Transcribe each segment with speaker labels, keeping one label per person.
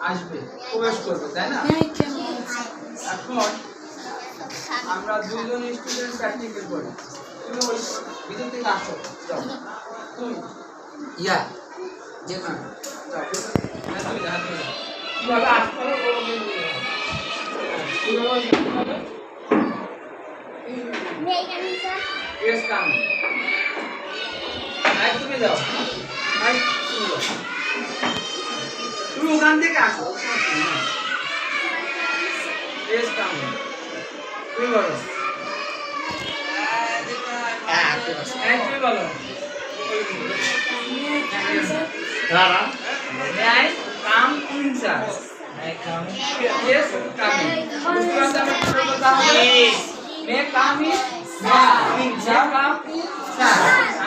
Speaker 1: আসবে প্রবেশ করবে তাই না? এখন আমরা দুইজন স্টুডেন্ট প্র্যাকটিক্যাল করি তুমি ওই ভিতর থেকে আসো যাও। তুমি?
Speaker 2: ইয়া যে কোনো।
Speaker 1: হ্যাঁ। কীভাবে আসতে হবে তুমি। যাও। তুমি যাও। তুমি ওখান থেকে আসো. তুমি বলো। তুমি বলো।
Speaker 2: দাঁড়া।
Speaker 1: I come come আমার come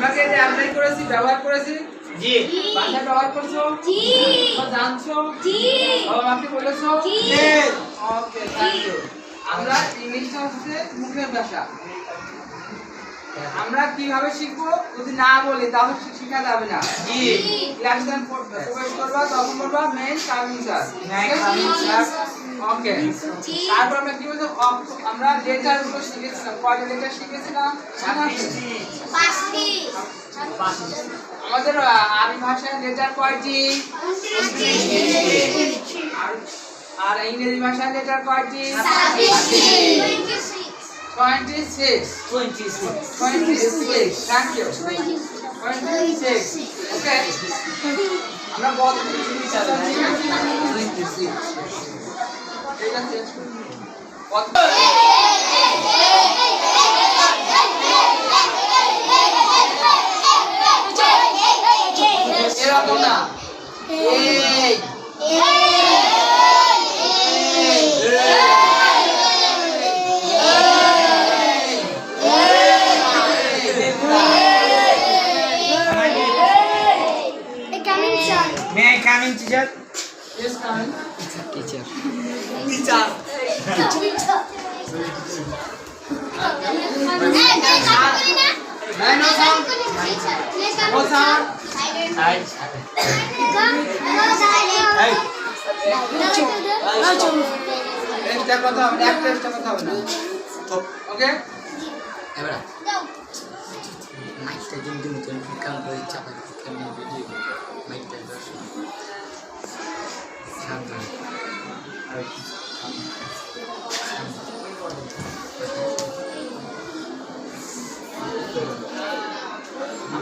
Speaker 1: come যে অ্যাপ্লাই করেছি ব্যবহার করেছি
Speaker 2: জি
Speaker 1: ব্যবহার করছ? তোমরা জানছো? বাবা মাকে বলেছ? ওকে থ্যাংক ইউ আমরা ইংলিশটা হচ্ছে মুখের ভাষা। আমরা কীভাবে শিখব? যদি না বলি তাহলে শেখা যাবে না।
Speaker 2: জি।
Speaker 1: ক্লাসে প্রবেশ করবা তখন বলবা মেন কামিং স্যার? ওকে তারপর আমরা কি বলছো আমরা লেটারগুলো শিখেছিলাম কয়টা লেটার শিখেছিলাম? আমাদের আরবি ভাষায় লেটার কয়টি? আর- আর ইংরেজি ভাষায় লেটার কয়টি? Twenty six
Speaker 2: twenty six
Speaker 1: twenty six thank you twenty six okay আমরা বল
Speaker 2: টোয়েন্টি সিক্স
Speaker 1: ঠিক আছে
Speaker 2: টিচার টিচার
Speaker 1: একটা কথা হবে না একটা একটা কথা হবে না ওকে
Speaker 2: এবার মাইকটা কিন্তু মতন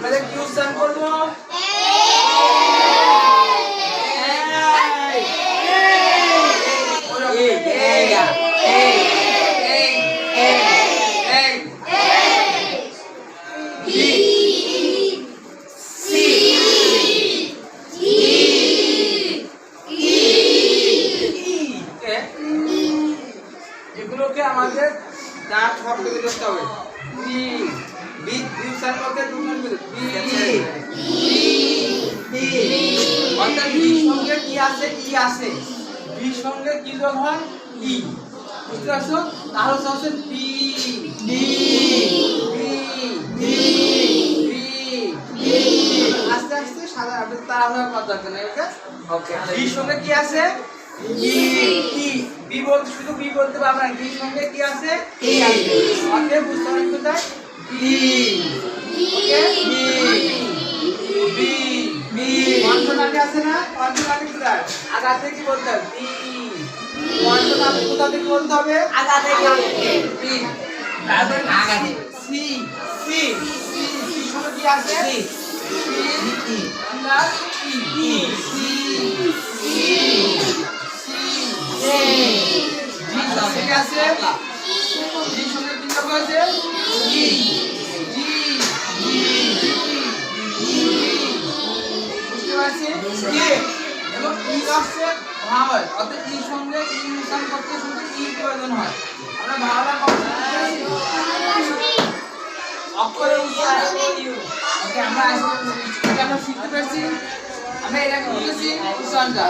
Speaker 1: কি উচ্চারণ করব? ই বি সঙ্গে কি যোগ হয়? ই। বুঝতে পারছ? তাহলে হচ্ছে বি বি আস্তে আস্তে সাদা আপনি তাড়াহুড়া করার দরকার নেই ওকে
Speaker 2: ওকে
Speaker 1: বি সঙ্গে কি আছে? বি বলতে, শুধু বি বলতে পারবে না, বি সঙ্গে কি আছে? ই আছে। অতএব বুঝতে হবে কোথায়? B okay B B. B. কণ্ঠনালী আছে না? কণ্ঠনালী কোথায়? আগা থেকে কি বলতে হবে? বি। কণ্ঠনালী কোথা থেকে বলতে হবে? আগা থেকে বি। তারপরে
Speaker 2: আগা
Speaker 1: সি।
Speaker 2: থেকে।
Speaker 1: সি। সি। সি সি সঙ্গে কি আছে? সি। সি। আমরা E. E C. C. C G আছে? জি সঙ্গে কি যোগ হয়েছে? কে? এবং ই আসছে হয় অর্থাৎ ই সঙ্গে ই মিশ্রণ করতে শুধু ই প্রয়োজন হয়। আমরা অক্ষরের উচ্চারণ ওকে, আমরা আমরা শিখতে পেরেছি। আমরা এটাকে বুঝেছি উচ্চারণটা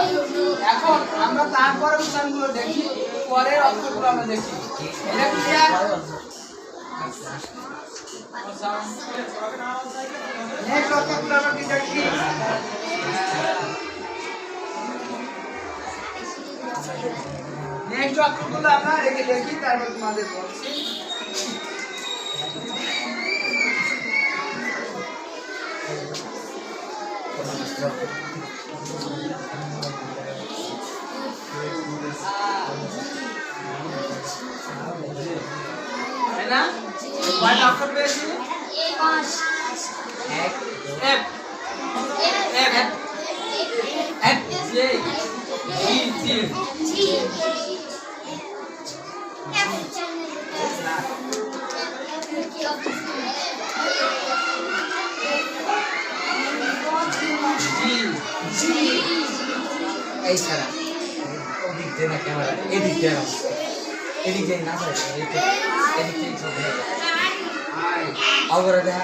Speaker 1: এখন আমরা তারপরে উচ্চারণগুলো দেখি, পরের অক্ষরগুলো আমরা দেখি। এটা ক্লিয়ার নেক্সট অক্ষরগুলো আমরা রেখে দেখি তারপর তোমাদের বলছি
Speaker 2: Thank you. है ना? व्हाट ऑब्जर्वेशन एक F F F F J G G G ऐसा
Speaker 1: ओदिक
Speaker 2: देना कैमरा एडिट देना। एडिट
Speaker 1: देना ना सर और रजा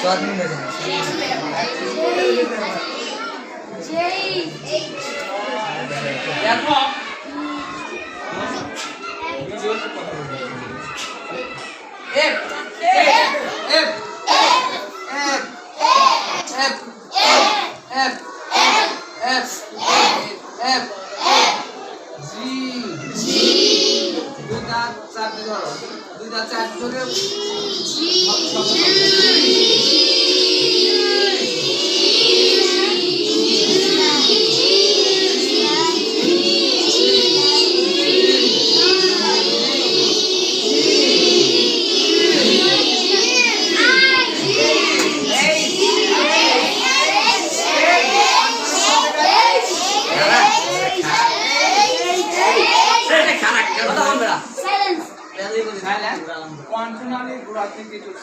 Speaker 1: स्वादमी में जाए देखो एक एक एक। সাত চার ধরো দুইটা চার জোরে substitute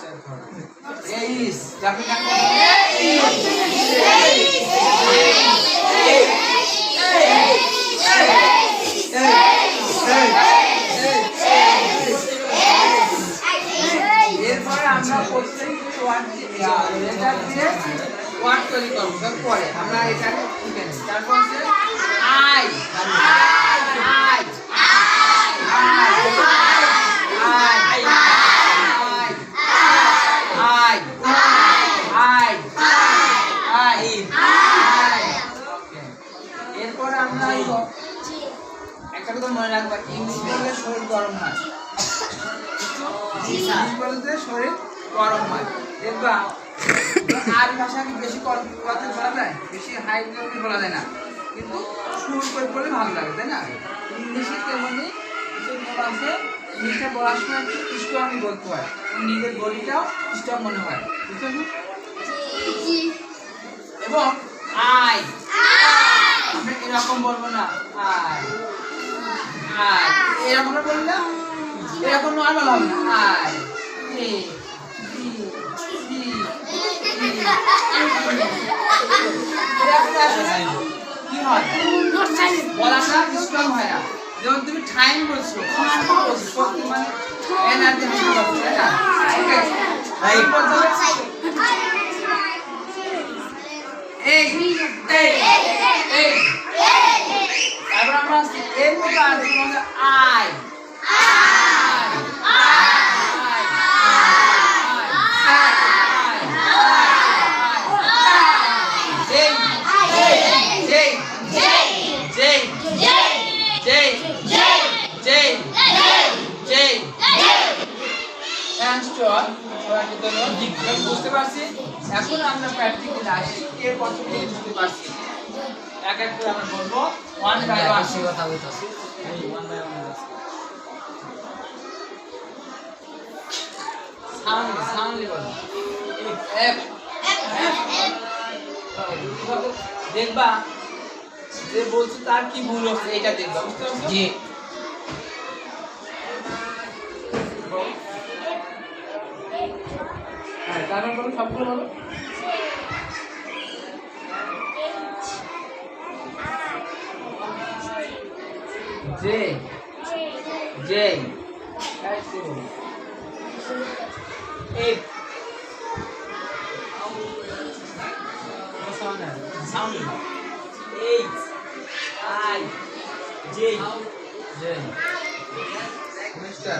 Speaker 1: এরপরে আমরা প্রত্যেকটি ওয়ার্ড লেটার দিয়ে ওয়ার্ড তৈরি করব। পরে আমরা এটাকে শিখে তারপর হচ্ছে আই গরম হয় ইংলিশ বলতে শরীর গরম হয় দেখবা আর ভাষা কি বেশি কথা বলা যায়? বেশি হাই লেভেলে বলা যায় না। কিন্তু সুর করে বলে ভালো লাগে তাই না? ইংলিশে তেমনি কিছু আছে ইংলিশটা বলার সময় একটু স্ট্রংলি বলতে হয়। নিজের বডিটাও স্ট্রং মনে হয়। বুঝতে এবং আই আমরা এরকম বলব না আই আয় এরকম বললাম এরকম নর্মাল হবে না আয় কি হয় বলাটা স্ট্রং হয় না যেমন তুমি টাইম বলছো শক্তি মানে এনার্জি হাসপাতাল তাই না ঠিক আছে বুঝতে পারছি। এখন আমরা প্র্যাকটিক্যালে আসি এর কথা বুঝতে পারছি। এক এক করে আমরা বলব। ওয়ান বাই ওয়ান
Speaker 2: কথা বলতেছি। ওয়ান বাই ওয়ান
Speaker 1: সাউন্ড বলো। দেখবা যে বলছো তার কি ভুল হচ্ছে এটা দেখবা বুঝতে পারছ?
Speaker 2: জি।
Speaker 1: তারপর বলো সবগুলো বলো। J. J. Eight sound. Eight I. J. J. Mister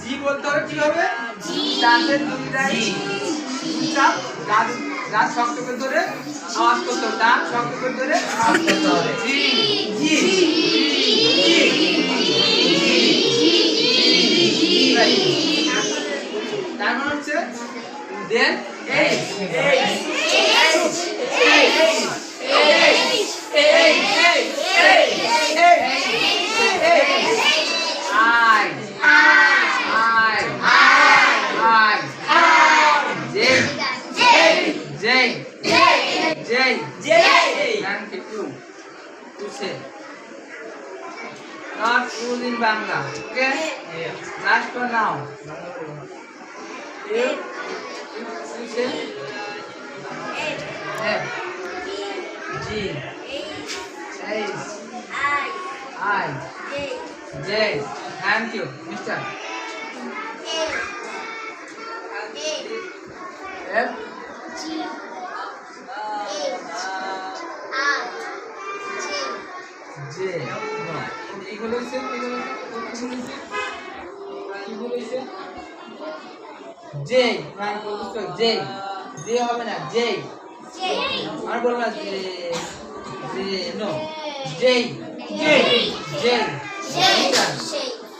Speaker 1: G বলতে হবে কি হবে দাঁতের দুইটাই চাপ দাঁত দাঁত শক্ত করে ধরে আওয়াজ করতে হবে দাঁত শক্ত করে ধরে
Speaker 2: আওয়াজ করতে হবে।
Speaker 1: G. G. J J Thank you. To say. Not full in Bangla. Okay? Last for now. You. You say. F. G. H. I. J. Thank you, Mister. F. J. বলেছে? কি বলেছে? বলেছে জে মানে বুঝছ জে জে হবে না J আর বলব না J J no J J J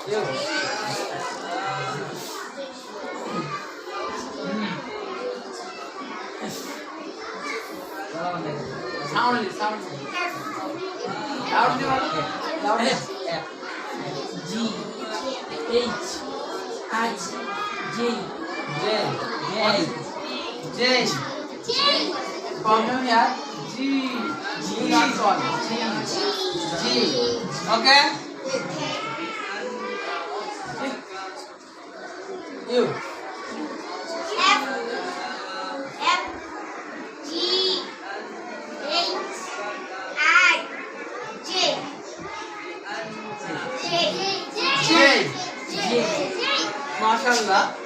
Speaker 1: you sound sound loud দি বলো loud
Speaker 2: F. G. H. I. J.
Speaker 1: J
Speaker 2: J.
Speaker 1: J From here, G. G. Not one. G. G. Okay? You. J.
Speaker 2: J.
Speaker 1: মাশাআল্লাহ